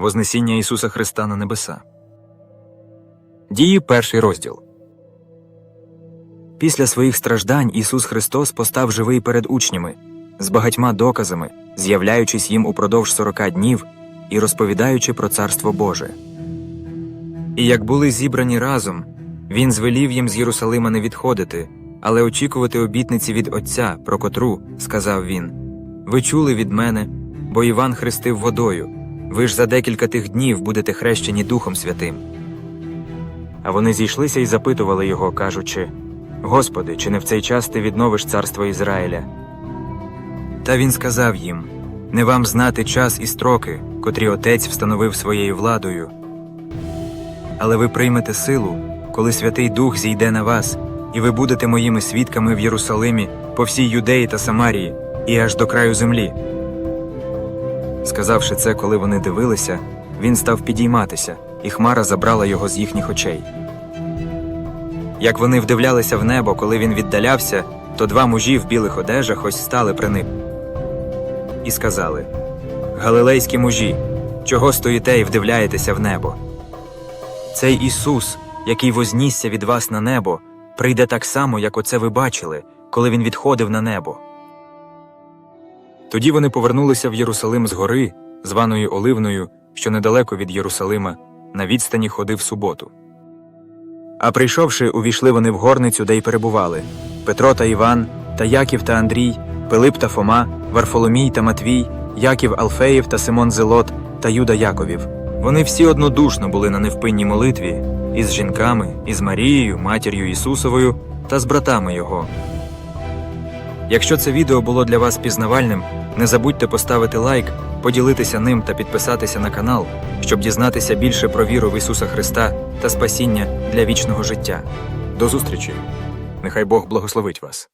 Вознесіння Ісуса Христа на небеса. Дії перший розділ. Після своїх страждань Ісус Христос постав живий перед учнями з багатьма доказами, з'являючись їм упродовж сорока днів і розповідаючи про Царство Боже. І як були зібрані разом, Він звелів їм з Єрусалима не відходити, але очікувати обітниці від Отця, про котру, сказав він, ви чули від мене, бо Іван хрестив водою. Ви ж за декілька тих днів будете хрещені Духом Святим. А вони зійшлися і запитували його, кажучи Господи, чи не в цей час ти відновиш царство Ізраїля? Та він сказав їм Не вам знати час і строки, котрі отець встановив своєю владою. Але ви приймете силу, коли Святий Дух зійде на вас, і ви будете моїми свідками в Єрусалимі, по всій Юдеї та Самарії, і аж до краю землі. Сказавши це, коли вони дивилися, він став підійматися, і хмара забрала його з їхніх очей. Як вони вдивлялися в небо, коли він віддалявся, то два мужі в білих одежах ось стали при ним. І сказали Галилейські мужі, чого стоїте і вдивляєтеся в небо? Цей Ісус, який вознісся від вас на небо, прийде так само, як оце ви бачили, коли він відходив на небо. Тоді вони повернулися в Єрусалим з гори, званої Оливною, що недалеко від Єрусалима, на відстані ходи в суботу. А прийшовши, увійшли вони в горницю, де й перебували Петро та Іван, та Яків та Андрій, Пилип та Фома, Варфоломій та Матвій, Яків Алфеєв та Симон Зелот та Юда Яковів. Вони всі однодушно були на невпинній молитві із жінками, із Марією, матір'ю Ісусовою та з братами його. Якщо це відео було для вас пізнавальним, не забудьте поставити лайк, поділитися ним та підписатися на канал, щоб дізнатися більше про віру в Ісуса Христа та спасіння для вічного життя. До зустрічі! Нехай Бог благословить вас.